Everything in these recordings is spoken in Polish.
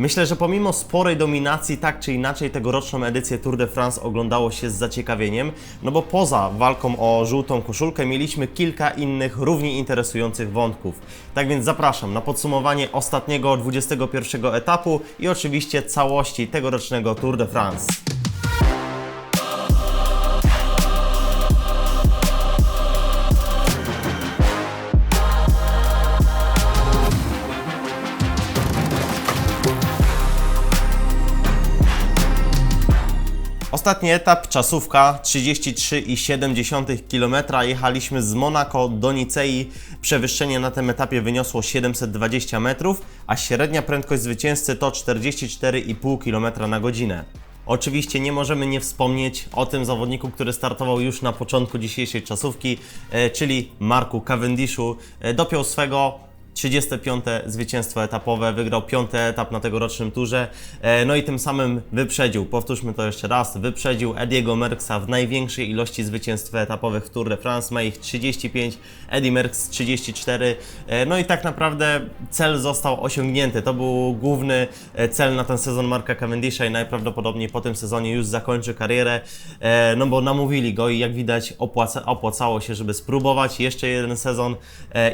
Myślę, że pomimo sporej dominacji, tak czy inaczej, tegoroczną edycję Tour de France oglądało się z zaciekawieniem, no bo poza walką o żółtą koszulkę mieliśmy kilka innych równie interesujących wątków. Tak więc zapraszam na podsumowanie ostatniego 21 etapu i oczywiście całości tegorocznego Tour de France. Ostatni etap, czasówka 33,7 km. Jechaliśmy z Monako do Nicei. Przewyższenie na tym etapie wyniosło 720 metrów, a średnia prędkość zwycięzcy to 44,5 km na godzinę. Oczywiście nie możemy nie wspomnieć o tym zawodniku, który startował już na początku dzisiejszej czasówki, e, czyli Marku Cavendishu. E, Dopiął swego 35. zwycięstwo etapowe, wygrał piąty etap na tegorocznym turze, e, no i tym samym wyprzedził, powtórzmy to jeszcze raz, wyprzedził Ediego Merckxa w największej ilości zwycięstw etapowych w Tour de France, ma ich 35, Eddie Merckx 34, e, no i tak naprawdę cel został osiągnięty, to był główny e, cel na ten sezon Marka Cavendisha i najprawdopodobniej po tym sezonie już zakończy karierę, no bo namówili go i jak widać opłaca, opłacało się, żeby spróbować jeszcze jeden sezon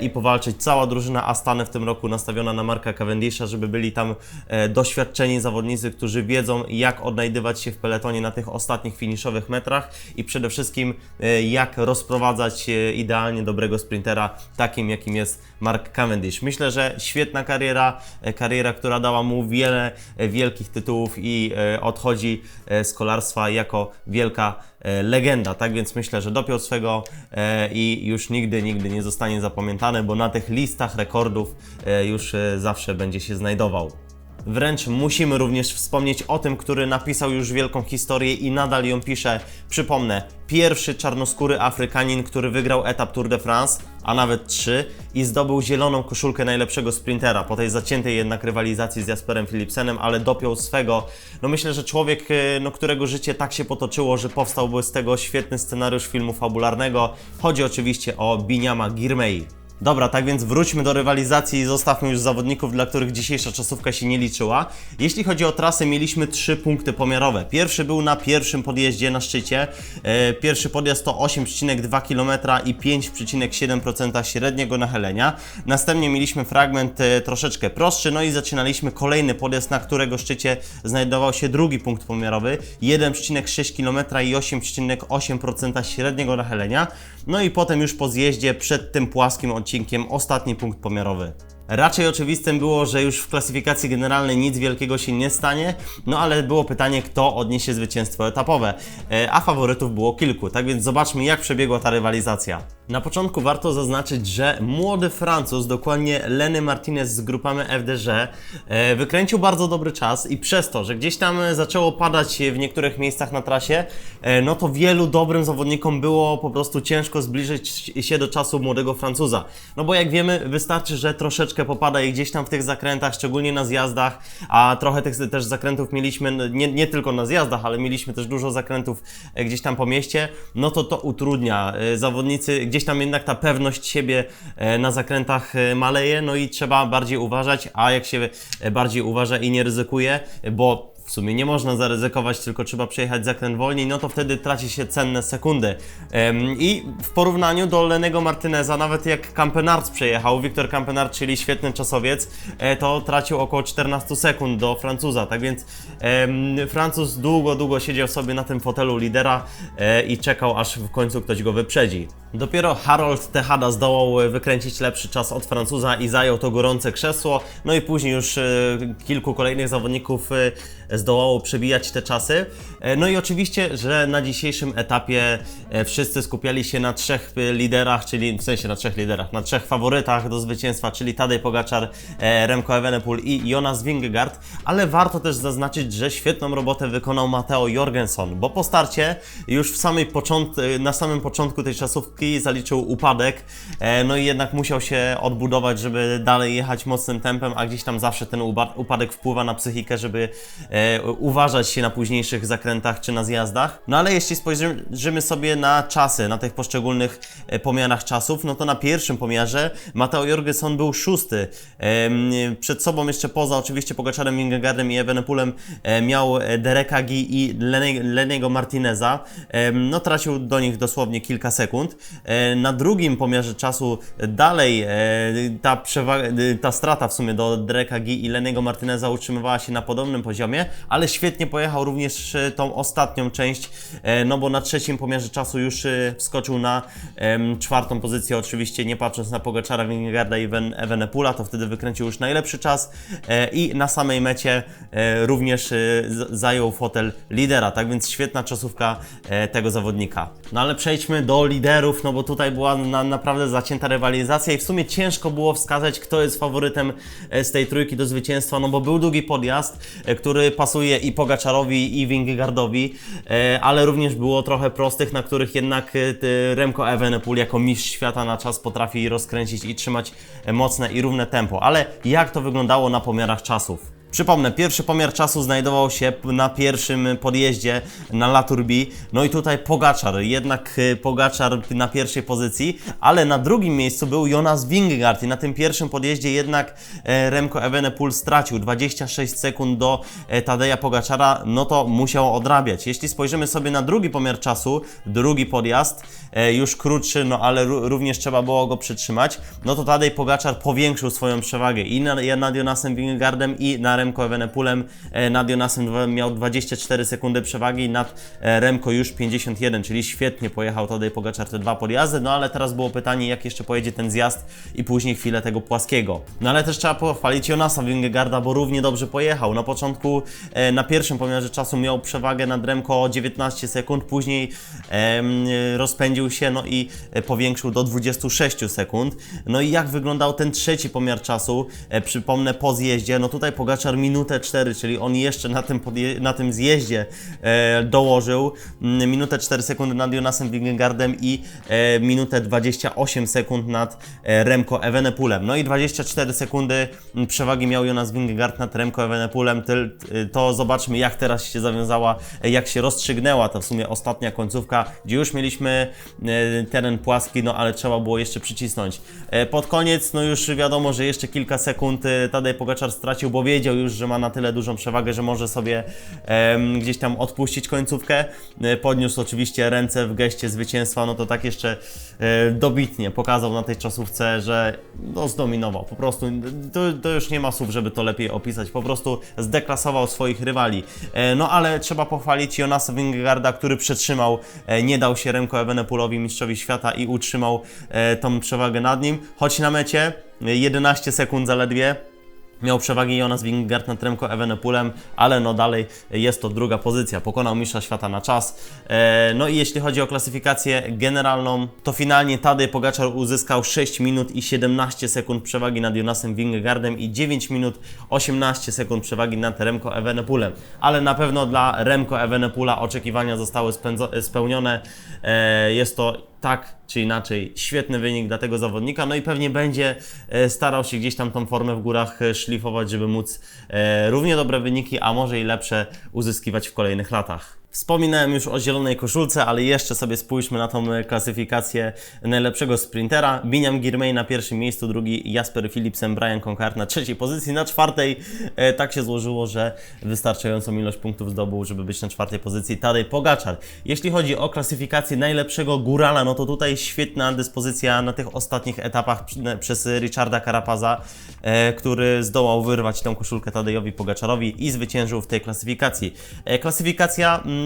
i powalczyć. Cała drużyna Astany w tym roku nastawiona na Marka Cavendisha, żeby byli tam e, doświadczeni zawodnicy, którzy wiedzą jak odnajdywać się w peletonie na tych ostatnich finiszowych metrach i przede wszystkim e, jak rozprowadzać e, idealnie dobrego sprintera takim jakim jest Mark Cavendish. Myślę, że świetna kariera, kariera, która dała mu wiele wielkich tytułów i odchodzi z kolarstwa jako wielka legenda, tak więc myślę, że dopiął swego e, i już nigdy, nigdy nie zostanie zapamiętany, bo na tych listach rekordów e, już e, zawsze będzie się znajdował. Wręcz musimy również wspomnieć o tym, który napisał już wielką historię i nadal ją pisze. Przypomnę, pierwszy czarnoskóry Afrykanin, który wygrał etap Tour de France, a nawet trzy, i zdobył zieloną koszulkę najlepszego sprintera po tej zaciętej jednak rywalizacji z Jasperem Philipsenem, ale dopiął swego. No myślę, że człowiek, e, no, którego życie tak się potoczyło, że powstałby z tego świetny scenariusz filmu fabularnego. Chodzi oczywiście o Biniama Girmay. Dobra, tak więc wróćmy do rywalizacji i zostawmy już zawodników, dla których dzisiejsza czasówka się nie liczyła. Jeśli chodzi o trasę, mieliśmy trzy punkty pomiarowe. Pierwszy był na pierwszym podjeździe na szczycie. E, Pierwszy podjazd to 8,2 km i 5,7% średniego nachylenia. Następnie mieliśmy fragment e, troszeczkę prostszy, no i zaczynaliśmy kolejny podjazd, na którego szczycie znajdował się drugi punkt pomiarowy. 1,6 km i 8,8% średniego nachylenia. No i potem już po zjeździe przed tym płaskim odcinkiem ostatni punkt pomiarowy. Raczej oczywistym było, że już w klasyfikacji generalnej nic wielkiego się nie stanie, no ale było pytanie, kto odniesie zwycięstwo etapowe, E, a faworytów było kilku, tak więc zobaczmy jak przebiegła ta rywalizacja. Na początku warto zaznaczyć, że młody Francuz, dokładnie Lenny Martinez z grupami FDG, e, wykręcił bardzo dobry czas i przez to, że gdzieś tam zaczęło padać w niektórych miejscach na trasie, e, no to wielu dobrym zawodnikom było po prostu ciężko zbliżyć się do czasu młodego Francuza. No bo jak wiemy, wystarczy, że troszeczkę popada i gdzieś tam w tych zakrętach, szczególnie na zjazdach, a trochę tych też zakrętów mieliśmy, no, nie, nie tylko na zjazdach, ale mieliśmy też dużo zakrętów e, gdzieś tam po mieście, no to to utrudnia. E, Zawodnicy, gdzieś tam jednak ta pewność siebie e, na zakrętach maleje, no i trzeba bardziej uważać, a jak się bardziej uważa i nie ryzykuje, bo w sumie nie można zaryzykować, tylko trzeba przejechać zakręt wolniej, no to wtedy traci się cenne sekundy. Em, I w porównaniu do Lenego Martineza, nawet jak Campenard przejechał, Wiktor Campenard, czyli świetny czasowiec, e, to tracił około 14 sekund do Francuza, tak więc Francuz długo, długo siedział sobie na tym fotelu lidera e, i czekał, aż w końcu ktoś go wyprzedzi. Dopiero Harold Tejada zdołał e, wykręcić lepszy czas od Francuza i zajął to gorące krzesło, no i później już e, kilku kolejnych zawodników e, zdołało przebijać te czasy. E, No i oczywiście, że na dzisiejszym etapie e, wszyscy skupiali się na trzech liderach, czyli w sensie na trzech liderach, na trzech faworytach do zwycięstwa, czyli Tadej Pogaczar, e, Remco Evenepoel i Jonas Vingegaard, ale warto też zaznaczyć, że świetną robotę wykonał Mateo Jorgensen, bo po starcie już w samej począt, na samym początku tej czasówki zaliczył upadek, no i jednak musiał się odbudować, żeby dalej jechać mocnym tempem, a gdzieś tam zawsze ten upadek wpływa na psychikę, żeby uważać się na późniejszych zakrętach czy na zjazdach. No ale jeśli spojrzymy sobie na czasy, na tych poszczególnych e, pomiarach czasów, no to na pierwszym pomiarze Mateo Jorgensen był szósty. Przed sobą jeszcze poza oczywiście Pogaczarem, Vingegaardem i Evenepoelem e, miał e, Dereka Gi i Leniego Martineza. No tracił do nich dosłownie kilka sekund. E, Na drugim pomiarze czasu dalej e, ta, ta strata w sumie do Dereka Gi i Leniego Martineza utrzymywała się na podobnym poziomie, ale świetnie pojechał również e, tą ostatnią część, e, no bo na trzecim pomiarze czasu już e, wskoczył na czwartą pozycję, oczywiście nie patrząc na Pogaczara, Vingegaarda i Evenepoela, to wtedy wykręcił już najlepszy czas i na samej mecie również zajął fotel lidera, tak więc świetna czasówka tego zawodnika. No ale przejdźmy do liderów, no bo tutaj była na, naprawdę zacięta rywalizacja i w sumie ciężko było wskazać, kto jest faworytem z tej trójki do zwycięstwa, no bo był długi podjazd, który pasuje i Pogaczarowi i Vingegaardowi, e, ale również było trochę prostych, na których jednak e, Remco Evenepoel jako mistrz świata na czas potrafi rozkręcić i trzymać mocne i równe tempo. Ale jak to wyglądało na pomiarach czasów? Przypomnę, pierwszy pomiar czasu znajdował się na pierwszym podjeździe na La Turbi. No i tutaj Pogaczar, jednak y, Pogaczar na pierwszej pozycji, ale na drugim miejscu był Jonas Vingegaard i na tym pierwszym podjeździe jednak e, Remco Evenepoel stracił 26 sekund do e, Tadeja Pogaczara, no to musiał odrabiać. Jeśli spojrzymy sobie na drugi pomiar czasu, drugi podjazd, e, już krótszy, no ale ró- również trzeba było go przytrzymać, no to Tadej Pogaczar powiększył swoją przewagę i nad Jonasem Vingegaardem i na Remco Evenepoelem. E, Nad Jonasem miał 24 sekundy przewagi, nad e, Remco już 51, czyli świetnie pojechał Tadej Pogaczar te dwa podjazdy, no ale teraz było pytanie, jak jeszcze pojedzie ten zjazd i później chwilę tego płaskiego. No ale też trzeba pochwalić Jonasa Vingegaarda, bo równie dobrze pojechał. Na początku e, na pierwszym pomiarze czasu miał przewagę nad Remco o 19 sekund, później rozpędził się no i powiększył do 26 sekund. No i jak wyglądał ten trzeci pomiar czasu? Przypomnę po zjeździe, no tutaj Pogaczar minutę 4, czyli on jeszcze na tym, na tym zjeździe e, dołożył mm, minutę 4 sekundy nad Jonasem Vingegaardem i e, minutę 28 sekund nad e, Remco Evenepoelem. No i 24 sekundy mm, przewagi miał Jonas Vingegaard nad Remco Evenepoelem. Y, To zobaczmy jak teraz się zawiązała, e, jak się rozstrzygnęła ta w sumie ostatnia końcówka, gdzie już mieliśmy e, teren płaski, no ale trzeba było jeszcze przycisnąć. E, Pod koniec, no już wiadomo, że jeszcze kilka sekund e, Tadej Pogaczar stracił, bo wiedział już, że ma na tyle dużą przewagę, że może sobie gdzieś tam odpuścić końcówkę. E, Podniósł oczywiście ręce w geście zwycięstwa, no to tak jeszcze e, dobitnie pokazał na tej czasówce, że no zdominował. Po prostu to, to już nie ma słów, żeby to lepiej opisać. Po prostu zdeklasował swoich rywali. E, No ale trzeba pochwalić Jonasa Vingegaarda, który przetrzymał, e, nie dał się Remco Evenepoelowi, mistrzowi świata i utrzymał e, tą przewagę nad nim. Choć na mecie e, 11 sekund zaledwie. Miał przewagi Jonas Vingegaard nad Remco Evenepoelem, ale no dalej jest to druga pozycja. Pokonał mistrza świata na czas. E, no i jeśli chodzi o klasyfikację generalną, to finalnie Tadej Pogaczar uzyskał 6 minut i 17 sekund przewagi nad Jonasem Vingegaardem i 9 minut 18 sekund przewagi nad Remco Evenepoelem. Ale na pewno dla Remco Evenepoela oczekiwania zostały spełnione. E, jest to tak czy inaczej świetny wynik dla tego zawodnika, no i pewnie będzie e, starał się gdzieś tam tą formę w górach e, szlifować, żeby móc e, równie dobre wyniki, a może i lepsze uzyskiwać w kolejnych latach. Wspominałem już o zielonej koszulce, ale jeszcze sobie spójrzmy na tą klasyfikację najlepszego sprintera. Biniam Girmay na pierwszym miejscu, drugi Jasper Philipsen, Brian Concard na trzeciej pozycji, na czwartej e, tak się złożyło, że wystarczającą ilość punktów zdobył, żeby być na czwartej pozycji Tadej Pogaczar. Jeśli chodzi o klasyfikację najlepszego górala, no to tutaj świetna dyspozycja na tych ostatnich etapach przez Richarda Carapaza, e, który zdołał wyrwać tę koszulkę Tadejowi Pogaczarowi i zwyciężył w tej klasyfikacji. E, klasyfikacja mm,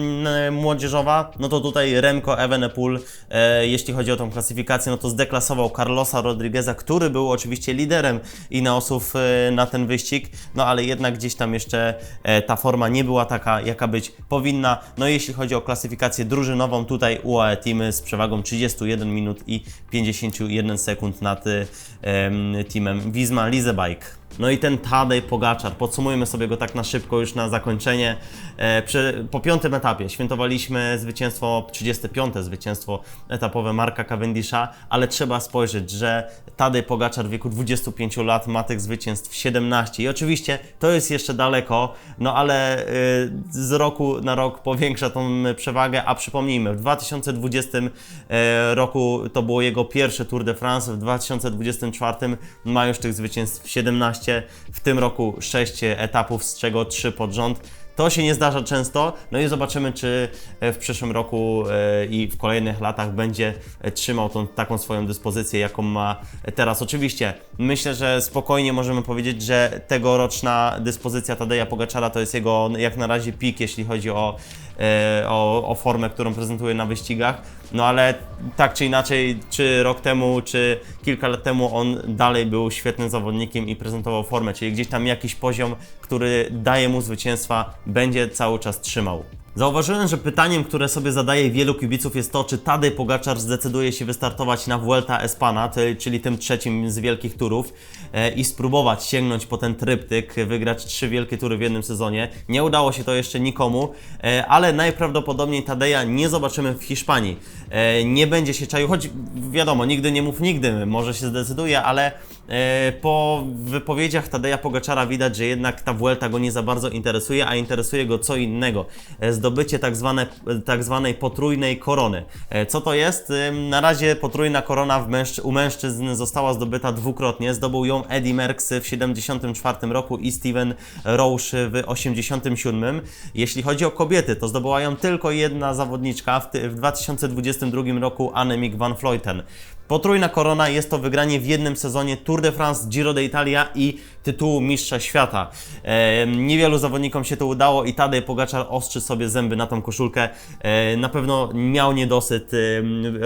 młodzieżowa, no to tutaj Remco Evenepoel, e, jeśli chodzi o tą klasyfikację, no to zdeklasował Carlosa Rodrigueza, który był oczywiście liderem Ineosów e, na ten wyścig, no ale jednak gdzieś tam jeszcze e, ta forma nie była taka, jaka być powinna. No jeśli chodzi o klasyfikację drużynową, tutaj UAE Teamy z przewagą 31 minut i 51 sekund nad e, em, teamem Wisma Leasebike. No i ten Tadej Pogaczar, podsumujmy sobie go tak na szybko już na zakończenie. E, po piątym etapie świętowaliśmy zwycięstwo, 35. zwycięstwo etapowe Marka Cavendisha, ale trzeba spojrzeć, że Tadej Pogaczar w wieku 25 lat ma tych zwycięstw 17 i oczywiście to jest jeszcze daleko, no ale y, z roku na rok powiększa tą przewagę, a przypomnijmy, w 2020 e, roku to było jego pierwsze Tour de France, w 2024 ma już tych zwycięstw 17, w tym roku 6 etapów, z czego 3 pod rząd. To się nie zdarza często, no i zobaczymy, czy e, w przyszłym roku e, i w kolejnych latach będzie e, trzymał tą taką swoją dyspozycję, jaką ma teraz. Oczywiście, myślę, że spokojnie możemy powiedzieć, że tegoroczna dyspozycja Tadeja Pogaczara to jest jego jak na razie pik, jeśli chodzi o, o, o formę, którą prezentuje na wyścigach. No ale tak czy inaczej, czy rok temu, czy kilka lat temu on dalej był świetnym zawodnikiem i prezentował formę, czyli gdzieś tam jakiś poziom, który daje mu zwycięstwa, będzie cały czas trzymał. Zauważyłem, że pytaniem, które sobie zadaje wielu kibiców jest to, czy Tadej Pogaczar zdecyduje się wystartować na Vuelta Espana, czyli tym trzecim z wielkich turów e, i spróbować sięgnąć po ten tryptyk, wygrać trzy wielkie tury w jednym sezonie. Nie udało się to jeszcze nikomu, e, ale najprawdopodobniej Tadeja nie zobaczymy w Hiszpanii. E, nie będzie się czaił, choć wiadomo, nigdy nie mów nigdy, może się zdecyduje, ale po wypowiedziach Tadeja Pogaczara widać, że jednak ta Vuelta go nie za bardzo interesuje, a interesuje go co innego. E, Zdobycie tak, zwane, tak zwanej potrójnej korony. E, Co to jest? Na razie potrójna korona w mężczy- u mężczyzn została zdobyta dwukrotnie. Zdobył ją Eddie Merckx w 1974 roku i Steven Roche w 1987. Jeśli chodzi o kobiety, to zdobyła ją tylko jedna zawodniczka w, w 2022 roku Annemiek van Vleuten. Potrójna korona jest to wygranie w jednym sezonie Tour de France, Giro d'Italia i tytułu Mistrza Świata. E, niewielu zawodnikom się to udało i Tadej Pogaczar ostrzy sobie zęby na tą koszulkę. E, na pewno miał niedosyt e,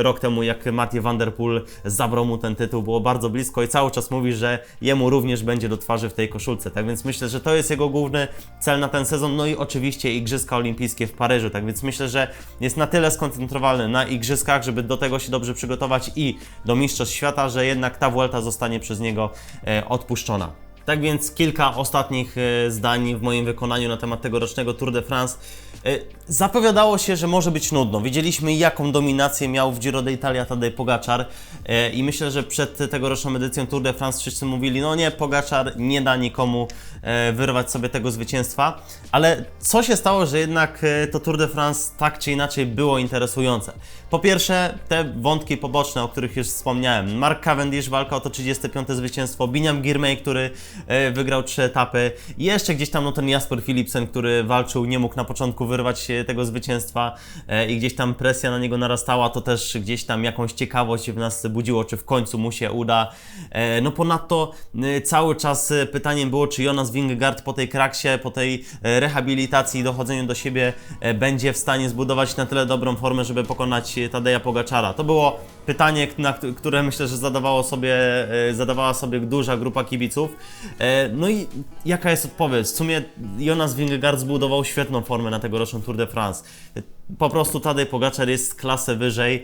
rok temu, jak Mathieu van der Poel zabrał mu ten tytuł, było bardzo blisko i cały czas mówi, że jemu również będzie do twarzy w tej koszulce. Tak więc myślę, że to jest jego główny cel na ten sezon. No i oczywiście Igrzyska Olimpijskie w Paryżu. Tak więc myślę, że jest na tyle skoncentrowany na Igrzyskach, żeby do tego się dobrze przygotować i do Mistrzostw Świata, że jednak ta Vuelta zostanie przez niego e, odpuszczona. Tak więc kilka ostatnich e, zdań w moim wykonaniu na temat tegorocznego Tour de France. E, Zapowiadało się, że może być nudno. Widzieliśmy, jaką dominację miał w Giro d'Italia Tadej Pogaczar e, i myślę, że przed tegoroczną edycją Tour de France wszyscy mówili, no nie, Pogaczar nie da nikomu e, wyrwać sobie tego zwycięstwa, ale co się stało, że jednak to Tour de France tak czy inaczej było interesujące? Po pierwsze, te wątki poboczne, o których już wspomniałem. Mark Cavendish, walka o to 35. zwycięstwo, Biniam Girmay, który wygrał trzy etapy jeszcze gdzieś tam no, ten Jasper Philipsen, który walczył, nie mógł na początku wyrwać e, tego zwycięstwa e, i gdzieś tam presja na niego narastała, to też gdzieś tam jakąś ciekawość w nas budziło, czy w końcu mu się uda. E, No ponadto e, cały czas pytaniem było, czy Jonas Vingegaard po tej kraksie, po tej rehabilitacji i dochodzeniu do siebie będzie w stanie zbudować na tyle dobrą formę, żeby pokonać Tadeja Pogaczara. To było pytanie, na kt- które myślę, że zadawało sobie, e, zadawała sobie duża grupa kibiców. E, No i jaka jest odpowiedź? W sumie Jonas Vingegaard zbudował świetną formę na tegoroczną Tour de France. Po prostu Tadej Pogaczar jest klasę wyżej,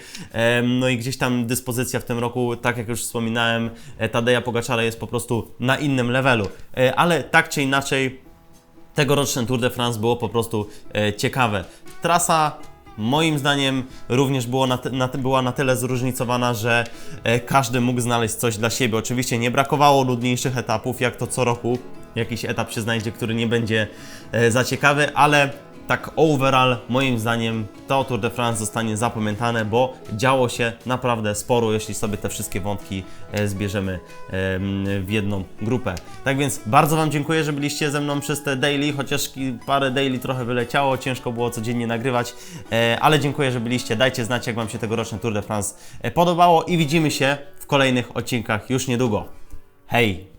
no i gdzieś tam dyspozycja w tym roku, tak jak już wspominałem, e, Tadeja Pogaczara jest po prostu na innym levelu. Ale tak czy inaczej, tegoroczne Tour de France było po prostu ciekawe. Trasa moim zdaniem również było na, na, była na tyle zróżnicowana, że e, każdy mógł znaleźć coś dla siebie. Oczywiście nie brakowało nudniejszych etapów, jak to co roku. Jakiś etap się znajdzie, który nie będzie e, za ciekawy, ale tak overall, moim zdaniem, to Tour de France zostanie zapamiętane, bo działo się naprawdę sporo, jeśli sobie te wszystkie wątki e, zbierzemy em, w jedną grupę. Tak więc bardzo Wam dziękuję, że byliście ze mną przez te daily, chociaż parę daily trochę wyleciało, ciężko było codziennie nagrywać, e, ale dziękuję, że byliście. Dajcie znać, jak Wam się tegoroczne Tour de France e, podobało i widzimy się w kolejnych odcinkach już niedługo. Hej!